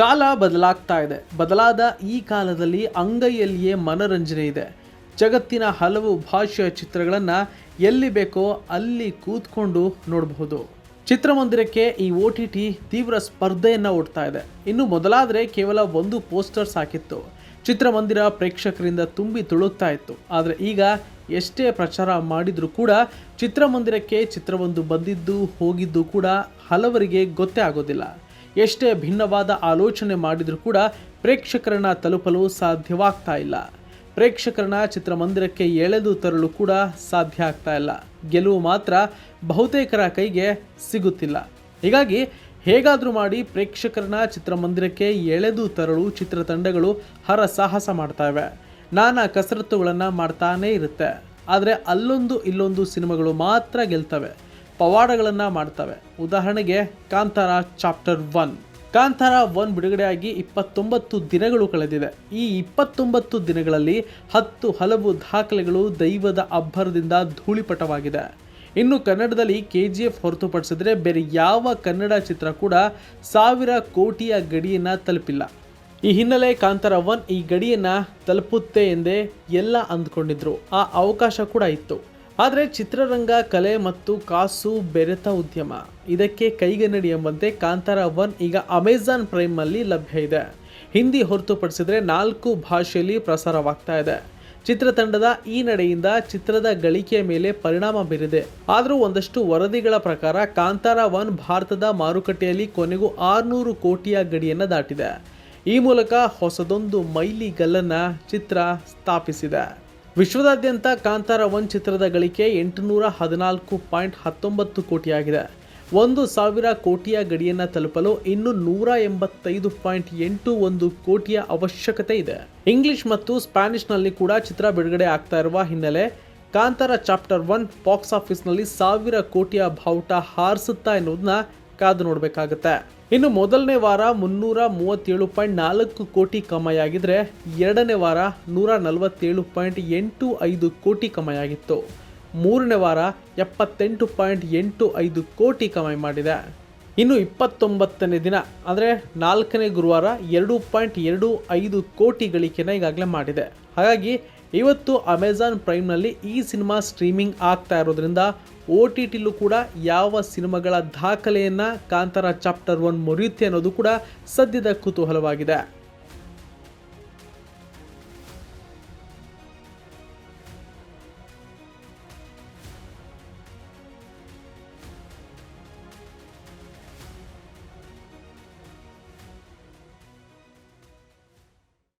ಕಾಲ ಬದಲಾಗ್ತಾ ಇದೆ. ಬದಲಾದ ಈ ಕಾಲದಲ್ಲಿ ಅಂಗೈಯಲ್ಲಿಯೇ ಮನರಂಜನೆ ಇದೆ. ಜಗತ್ತಿನ ಹಲವು ಭಾಷೆಯ ಚಿತ್ರಗಳನ್ನು ಎಲ್ಲಿ ಬೇಕೋ ಅಲ್ಲಿ ಕೂತ್ಕೊಂಡು ನೋಡಬಹುದು. ಚಿತ್ರಮಂದಿರಕ್ಕೆ ಈ ಒ ಟಿ ಟಿ ತೀವ್ರ ಸ್ಪರ್ಧೆಯನ್ನು ಓಡ್ತಾ ಇದೆ. ಇನ್ನು ಮೊದಲಾದರೆ ಕೇವಲ ಒಂದು ಪೋಸ್ಟರ್ ಸಾಕಿತ್ತು. ಚಿತ್ರಮಂದಿರ ಪ್ರೇಕ್ಷಕರಿಂದ ತುಂಬಿ ತುಳುಕ್ತಾ ಇತ್ತು. ಆದರೆ ಈಗ ಎಷ್ಟೇ ಪ್ರಚಾರ ಮಾಡಿದರೂ ಕೂಡ ಚಿತ್ರಮಂದಿರಕ್ಕೆ ಚಿತ್ರವೊಂದು ಬಂದಿದ್ದು ಹೋಗಿದ್ದು ಕೂಡ ಹಲವರಿಗೆ ಗೊತ್ತೇ ಆಗೋದಿಲ್ಲ. ಎಷ್ಟೇ ಭಿನ್ನವಾದ ಆಲೋಚನೆ ಮಾಡಿದರೂ ಕೂಡ ಪ್ರೇಕ್ಷಕರನ್ನ ತಲುಪಲು ಸಾಧ್ಯವಾಗ್ತಾ ಇಲ್ಲ. ಪ್ರೇಕ್ಷಕರನ್ನ ಚಿತ್ರಮಂದಿರಕ್ಕೆ ಎಳೆದು ತರಲು ಕೂಡ ಸಾಧ್ಯ ಆಗ್ತಾ ಇಲ್ಲ. ಗೆಲುವು ಮಾತ್ರ ಬಹುತೇಕರ ಕೈಗೆ ಸಿಗುತ್ತಿಲ್ಲ. ಹೀಗಾಗಿ ಹೇಗಾದರೂ ಮಾಡಿ ಪ್ರೇಕ್ಷಕರನ್ನ ಚಿತ್ರಮಂದಿರಕ್ಕೆ ಎಳೆದು ತರಲು ಚಿತ್ರತಂಡಗಳು ಹರಸಾಹಸ ಮಾಡ್ತಾವೆ ನಾನಾ ಕಸರತ್ತುಗಳನ್ನು ಮಾಡ್ತಾನೇ ಇರುತ್ತೆ. ಆದರೆ ಅಲ್ಲೊಂದು ಇಲ್ಲೊಂದು ಸಿನಿಮಾಗಳು ಮಾತ್ರ ಗೆಲ್ತವೆ. ಪವಾಡಗಳನ್ನು ಮಾಡ್ತವೆ. ಉದಾಹರಣೆಗೆ Kantara chapter one. Kantara one ಬಿಡುಗಡೆಯಾಗಿ ಇಪ್ಪತ್ತೊಂಬತ್ತು ದಿನಗಳು ಕಳೆದಿದೆ. ಈ ಇಪ್ಪತ್ತೊಂಬತ್ತು ದಿನಗಳಲ್ಲಿ ಹತ್ತು ಹಲವು ದಾಖಲೆಗಳು ದೈವದ ಅಬ್ಬರದಿಂದ ಧೂಳಿಪಟವಾಗಿದೆ. ಇನ್ನು ಕನ್ನಡದಲ್ಲಿ ಕೆ ಜಿ ಎಫ್ ಹೊರತುಪಡಿಸಿದ್ರೆ ಬೇರೆ ಯಾವ ಕನ್ನಡ ಚಿತ್ರ ಕೂಡ ಸಾವಿರ ಕೋಟಿಯ ಗಡಿಯನ್ನು ತಲುಪಿಲ್ಲ. ಈ ಹಿನ್ನೆಲೆ ಕಾಂತಾರ ಒನ್ ಈ ಗಡಿಯನ್ನ ತಲುಪುತ್ತೆ ಎಂದೇ ಎಲ್ಲ ಅಂದ್ಕೊಂಡಿದ್ರು. ಆ ಅವಕಾಶ ಕೂಡ ಇತ್ತು. ಆದರೆ ಚಿತ್ರರಂಗ, ಕಲೆ ಮತ್ತು ಕಾಸು ಬೆರೆತ ಉದ್ಯಮ. ಇದಕ್ಕೆ ಕೈಗನ್ನಡಿ ಎಂಬಂತೆ ಕಾಂತಾರ ಒನ್ ಈಗ ಅಮೆಜಾನ್ ಪ್ರೈಮಲ್ಲಿ ಲಭ್ಯ ಇದೆ. ಹಿಂದಿ ಹೊರತುಪಡಿಸಿದರೆ ನಾಲ್ಕು ಭಾಷೆಯಲ್ಲಿ ಪ್ರಸಾರವಾಗ್ತಾ ಇದೆ. ಚಿತ್ರತಂಡದ ಈ ನಡೆಯಿಂದ ಚಿತ್ರದ ಗಳಿಕೆಯ ಮೇಲೆ ಪರಿಣಾಮ ಬೀರಿದೆ. ಆದರೂ ಒಂದಷ್ಟು ವರದಿಗಳ ಪ್ರಕಾರ ಕಾಂತಾರ ಒನ್ ಭಾರತದ ಮಾರುಕಟ್ಟೆಯಲ್ಲಿ ಕೊನೆಗೂ ಆರುನೂರು ಕೋಟಿಯ ಗಡಿಯನ್ನು ದಾಟಿದೆ. ಈ ಮೂಲಕ ಹೊಸದೊಂದು ಮೈಲಿಗಲ್ಲನ್ನು ಚಿತ್ರ ಸ್ಥಾಪಿಸಿದೆ. ವಿಶ್ವದಾದ್ಯಂತ ಕಾಂತಾರ ಒನ್ ಚಿತ್ರದ ಗಳಿಕೆ ಎಂಟುನೂರ ಹದಿನಾಲ್ಕು ಪಾಯಿಂಟ್ ಹತ್ತೊಂಬತ್ತು ಕೋಟಿಯಾಗಿದೆ. ಒಂದು ಸಾವಿರ ಕೋಟಿಯ ಗಡಿಯನ್ನು ತಲುಪಲು ಇನ್ನು ನೂರ ಎಂಬತ್ತೈದು ಪಾಯಿಂಟ್ ಎಂಟು ಒಂದು ಕೋಟಿಯ ಅವಶ್ಯಕತೆ ಇದೆ. ಇಂಗ್ಲಿಷ್ ಮತ್ತು ಸ್ಪ್ಯಾನಿಷ್ನಲ್ಲಿ ಕೂಡ ಚಿತ್ರ ಬಿಡುಗಡೆ ಆಗ್ತಾ ಇರುವ ಹಿನ್ನೆಲೆ ಕಾಂತಾರ ಚಾಪ್ಟರ್ ಒನ್ ಬಾಕ್ಸ್ ಆಫೀಸ್ನಲ್ಲಿ ಸಾವಿರ ಕೋಟಿಯ ಬಾವುಟ ಹಾರಿಸುತ್ತಾ ಎನ್ನುವುದನ್ನ ಕಾದು ನೋಡಬೇಕಾಗುತ್ತೆ. ಇನ್ನು ಮೊದಲನೇ ವಾರ ಮುನ್ನೂರ ಮೂವತ್ತೇಳು ಪಾಯಿಂಟ್ ನಾಲ್ಕು ಕೋಟಿ ಕಮಾಯಾಗಿದ್ರೆ ಎರಡನೇ ವಾರ ನೂರ ನಲವತ್ತೇಳು ಪಾಯಿಂಟ್ ಎಂಟು ಐದು ಕೋಟಿ ಕಮಾಯಾಗಿತ್ತು. ಮೂರನೇ ವಾರ ಎಪ್ಪತ್ತೆಂಟು ಪಾಯಿಂಟ್ ಎಂಟು ಐದು ಕೋಟಿ ಕಮಾಯಿ ಮಾಡಿದೆ. ಇನ್ನು ಇಪ್ಪತ್ತೊಂಬತ್ತನೇ ದಿನ, ಅಂದರೆ ನಾಲ್ಕನೇ ಗುರುವಾರ ಎರಡು ಪಾಯಿಂಟ್ ಎರಡು ಐದು ಕೋಟಿ ಗಳಿಕೆನ ಈಗಾಗಲೇ ಮಾಡಿದೆ. ಹಾಗಾಗಿ, ಇವತ್ತು ಅಮೆಜಾನ್ ಪ್ರೈಮ್ನಲ್ಲಿ ಈ ಸಿನಿಮಾ ಸ್ಟ್ರೀಮಿಂಗ್ ಆಗ್ತಾ ಇರೋದ್ರಿಂದ ಒ ಟಿ ಟಿಲೂ ಕೂಡ ಯಾವ ಸಿನಿಮಾಗಳ ದಾಖಲೆಯನ್ನು ಕಾಂತಾರ ಚಾಪ್ಟರ್ ಒನ್ ಮುರಿಯುತ್ತೆ ಅನ್ನೋದು ಕೂಡ ಸದ್ಯದ ಕುತೂಹಲವಾಗಿದೆ.